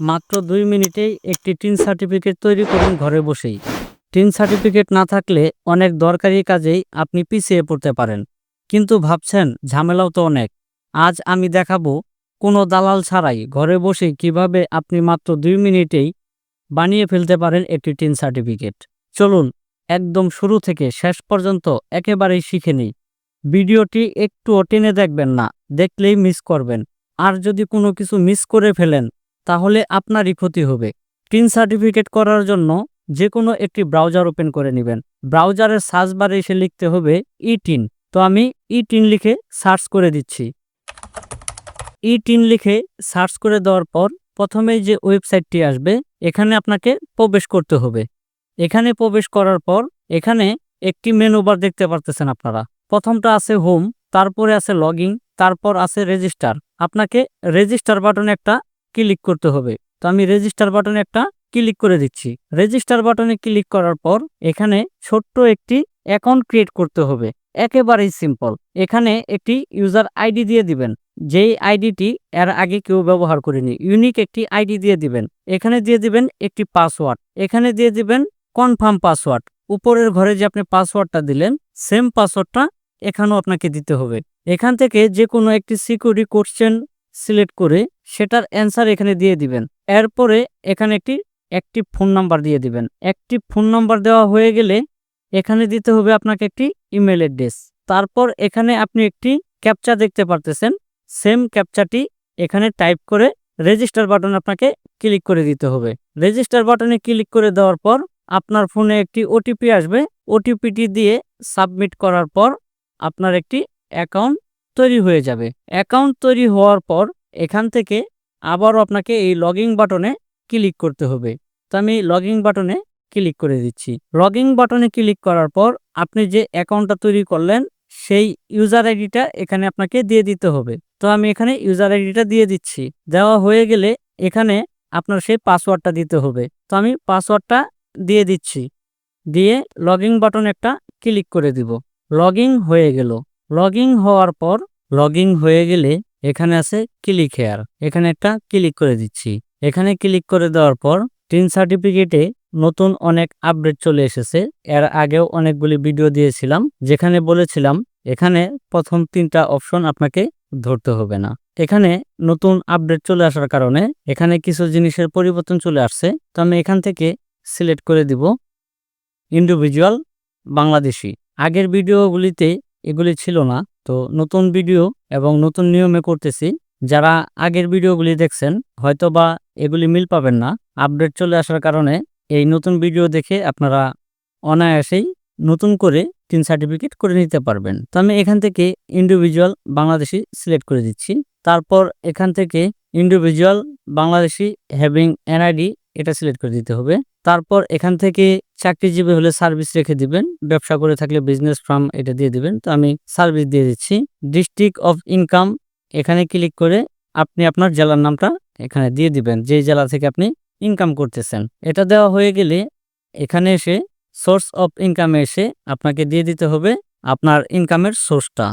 মাত্র দুই মিনিটেই একটি টিন সার্টিফিকেট তৈরি করুন ঘরে বসেই। টিন সার্টিফিকেট না থাকলে অনেক দরকারি কাজেই আপনি পিছিয়ে পড়তে পারেন। কিন্তু ভাবছেন, ঝামেলাও তো অনেক। আজ আমি দেখাবো, কোনো দালাল ছাড়াই ঘরে বসে কীভাবে আপনি মাত্র দুই মিনিটেই বানিয়ে ফেলতে পারেন একটি টিন সার্টিফিকেট। চলুন, একদম শুরু থেকে শেষ পর্যন্ত একেবারেই শিখে নিই। ভিডিওটি একটুও টেনে দেখবেন না, দেখলেই মিস করবেন। আর যদি কোনো কিছু মিস করে ফেলেন তাহলে আপনারই ক্ষতি হবে। টিন সার্টিফিকেট করার জন্য যে কোনো একটি ব্রাউজার ওপেন করে নেবেন। ব্রাউজারের সার্চ বারে এসে লিখতে হবে ই টিন তো আমি ই টিন লিখে সার্চ করে দিচ্ছি। ই টিন লিখে সার্চ করে দেওয়ার পর প্রথমেই যে ওয়েবসাইটটি আসবে, এখানে আপনাকে প্রবেশ করতে হবে। এখানে প্রবেশ করার পর এখানে একটি মেনু বার দেখতে পারতেছেন আপনারা। প্রথমটা আছে হোম তারপরে আছে লগইন তারপর আছে রেজিস্টার আপনাকে রেজিস্টার বাটনে একটা ক্লিক করতে হবে। তো আমি রেজিস্টার বাটনে একটা ক্লিক করে দিচ্ছি। রেজিস্টার বাটনে ক্লিক করার পর এখানে ছোট্ট একটি অ্যাকাউন্ট ক্রিয়েট করতে হবে। একেবারেই সিম্পল এখানে একটি ইউজার আইডি দিয়ে দিবেন। যেই আইডিটি এর আগে কেউ ব্যবহার করেনি ইউনিক একটি আইডি দিয়ে দিবেন। এখানে দিয়ে দিবেন একটি পাসওয়ার্ড এখানে দিয়ে দিবেন কনফার্ম পাসওয়ার্ড উপরের ঘরে যে আপনি পাসওয়ার্ডটা দিলেন সেম পাসওয়ার্ডটা এখানেও আপনাকে দিতে হবে। এখান থেকে যে কোনো একটি সিকিউরিটি কোশ্চেন সিলেক্ট করে সেটার অ্যান্সার এখানে দিয়ে দিবেন। এরপরে এখানে একটি একটি ফোন নাম্বার দিয়ে দিবেন। একটি ফোন নাম্বার দেওয়া হয়ে গেলে এখানে দিতে হবে আপনাকে একটি ইমেল অ্যাড্রেস। তারপর এখানে আপনি একটি ক্যাপচা দেখতে পারতেছেন। সেম ক্যাপচাটি এখানে টাইপ করে রেজিস্টার বাটন আপনাকে ক্লিক করে দিতে হবে। রেজিস্টার বাটনে ক্লিক করে দেওয়ার পর আপনার ফোনে একটি ওটিপি আসবে। ওটিপিটি দিয়ে সাবমিট করার পর আপনার একটি অ্যাকাউন্ট তৈরি হয়ে যাবে। অ্যাকাউন্ট তৈরি হওয়ার পর এখান থেকে আবারও আপনাকে এই লগইন বাটনে ক্লিক করতে হবে। তো আমি লগইন বাটনে ক্লিক করে দিচ্ছি। লগইন বাটনে ক্লিক করার পর আপনি যে অ্যাকাউন্টটা তৈরি করলেন, সেই ইউজার আইডিটা এখানে আপনাকে দিয়ে দিতে হবে। তো আমি এখানে ইউজার আইডিটা দিয়ে দিচ্ছি। দেওয়া হয়ে গেলে এখানে আপনার সেই পাসওয়ার্ডটা দিতে হবে। তো আমি পাসওয়ার্ডটা দিয়ে দিচ্ছি। দিয়ে লগইন বাটন একটা ক্লিক করে দিব। লগইন হয়ে গেল। লগইন হওয়ার পর লগইন হয়ে গেলে এখানে আছে ক্লিক হেয়ার এখানে একটা ক্লিক করে দিচ্ছি। এখানে ক্লিক করে দেওয়ার পর টিন সার্টিফিকেটে নতুন অনেক আপডেট চলে এসেছে। এর আগেও অনেকগুলি ভিডিও দিয়েছিলাম, যেখানে বলেছিলাম, এখানে প্রথম তিনটা অপশন আপনাকে ধরতে হবে না। এখানে নতুন আপডেট চলে আসার কারণে এখানে কিছু জিনিসের পরিবর্তন চলে আসছে। তো আমি এখান থেকে সিলেক্ট করে দিব ইন্ডিভিজুয়াল বাংলাদেশি। আগের ভিডিওগুলিতে এগুলি ছিল না। তো নতুন ভিডিও এবং নতুন নিয়মে করতেছি। যারা আগের ভিডিওগুলি দেখছেন হয়তো বা এগুলি মিল পাবেন না। আপডেট চলে আসার কারণে এই নতুন ভিডিও দেখে আপনারা অনায়াসেই নতুন করে তিন সার্টিফিকেট করে নিতে পারবেন। তো আমি এখান থেকে ইন্ডিভিজুয়াল বাংলাদেশি সিলেক্ট করে দিচ্ছি। তারপর এখান থেকে ইন্ডিভিজুয়াল বাংলাদেশি হ্যাভিং এনআইডি এটা সিলেক্ট করে দিতে হবে। তারপর এখান থেকে চাকরিজীবী হলে সার্ভিস রেখে দিবেন। ব্যবসা করে থাকলে বিজনেস ফার্ম এটা দিয়ে দিবেন। তো আমি সার্ভিস দিয়ে দিচ্ছি। ডিস্ট্রিক্ট অফ ইনকাম এখানে ক্লিক করে আপনি আপনার জেলার নামটা এখানে দিয়ে দিবেন। যে জেলা থেকে আপনি ইনকাম করতেছেন। এটা দেওয়া হয়ে গেলে এখানে এসে সোর্স অফ ইনকামে এসে আপনাকে দিয়ে দিতে হবে আপনার ইনকামের সোর্সটা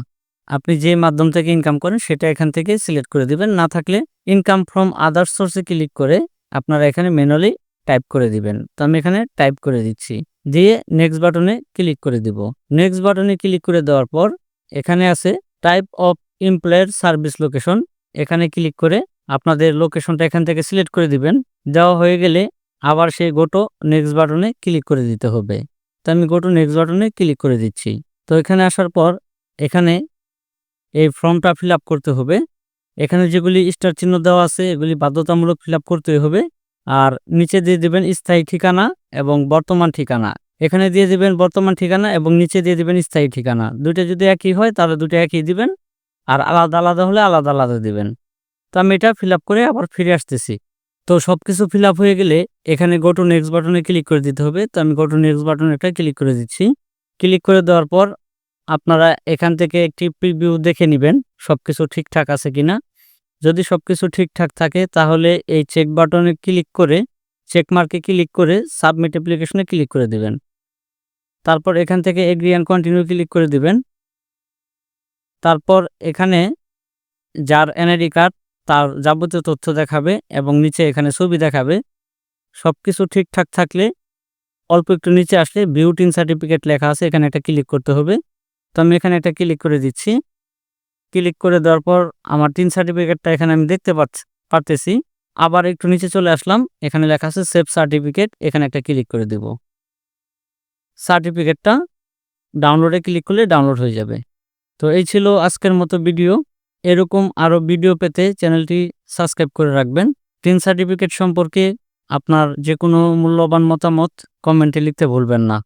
আপনি যে মাধ্যম থেকে ইনকাম করেন সেটা এখান থেকে সিলেক্ট করে দিবেন। না থাকলে ইনকাম ফ্রম আদার সোর্সে ক্লিক করে আপনারা এখানে ম্যানুয়ালি টাইপ করে দিবেন। তো আমি এখানে টাইপ করে দিচ্ছি। দিয়ে নেক্সট বাটনে ক্লিক করে দিব। নেক্সট বাটনে ক্লিক করে দেওয়ার পর এখানে আছে type of employer service location. এখানে ক্লিক করে আপনাদের লোকেশনটা এখান থেকে সিলেক্ট করে দিবেন। দেওয়া হয়ে গেলে আবার সেই গোটো নেক্সট বাটনে ক্লিক করে দিতে হবে। তো আমি গোটো নেক্সট বাটনে ক্লিক করে দিচ্ছি। তো এখানে আসার পর এখানে এই ফর্মটা ফিল করতে হবে। এখানে যেগুলি স্টার চিহ্ন দেওয়া আছে, এগুলি বাধ্যতামূলক ফিল করতে হবে। আর নিচে দিয়ে দেবেন স্থায়ী ঠিকানা এবং বর্তমান ঠিকানা। এখানে দিয়ে দিবেন বর্তমান ঠিকানা এবং নিচে দিয়ে দিবেন স্থায়ী ঠিকানা। দুইটা যদি একই হয়, তাহলে দুটো একই দিবেন। আর আলাদা আলাদা হলে আলাদা আলাদা দিবেন। তো আমি এটা ফিল করে আবার ফিরে আসতেছি। তো সব কিছু ফিল হয়ে গেলে এখানে গো টু নেক্সট বাটনে ক্লিক করে দিতে হবে। তো আমি গো টু নেক্সট বাটনে একটা ক্লিক করে দিচ্ছি। ক্লিক করে দেওয়ার পর আপনারা এখান থেকে একটি প্রিভিউ দেখে নেবেন সব কিছু ঠিকঠাক আছে কিনা। যদি সব কিছু ঠিকঠাক থাকে, তাহলে এই চেক বাটনে ক্লিক করে চেক মার্কে ক্লিক করে সাবমিট অ্যাপ্লিকেশনে ক্লিক করে দিবেন। তারপর এখান থেকে এগ্রি অ্যান্ড কন্টিনিউ ক্লিক করে দিবেন। তারপর এখানে যার এনআইডি কার্ড তার যাবতীয় তথ্য দেখাবে এবং নিচে এখানে ছবি দেখাবে। সব কিছু ঠিকঠাক থাকলে, অল্প একটু নিচে আসলে ভিউ টিন সার্টিফিকেট লেখা আছে, এখানে একটা ক্লিক করতে হবে। তো আমি এখানে একটা ক্লিক করে দিচ্ছি। ক্লিক করে দেওয়ার পর আমার টিন সার্টিফিকেটটা এখানে আমি দেখতে পাচ্ছি, পারতেছি। আবার একটু নিচে চলে আসলাম, এখানে লেখা আছে সেফ সার্টিফিকেট এখানে একটা ক্লিক করে দেব। সার্টিফিকেটটা ডাউনলোডে ক্লিক করলে ডাউনলোড হয়ে যাবে। তো এই ছিল আজকের মতো ভিডিও এরকম আরও ভিডিও পেতে চ্যানেলটি সাবস্ক্রাইব করে রাখবেন। টিন সার্টিফিকেট সম্পর্কে আপনার যে কোনো মূল্যবান মতামত কমেন্টে লিখতে ভুলবেন না।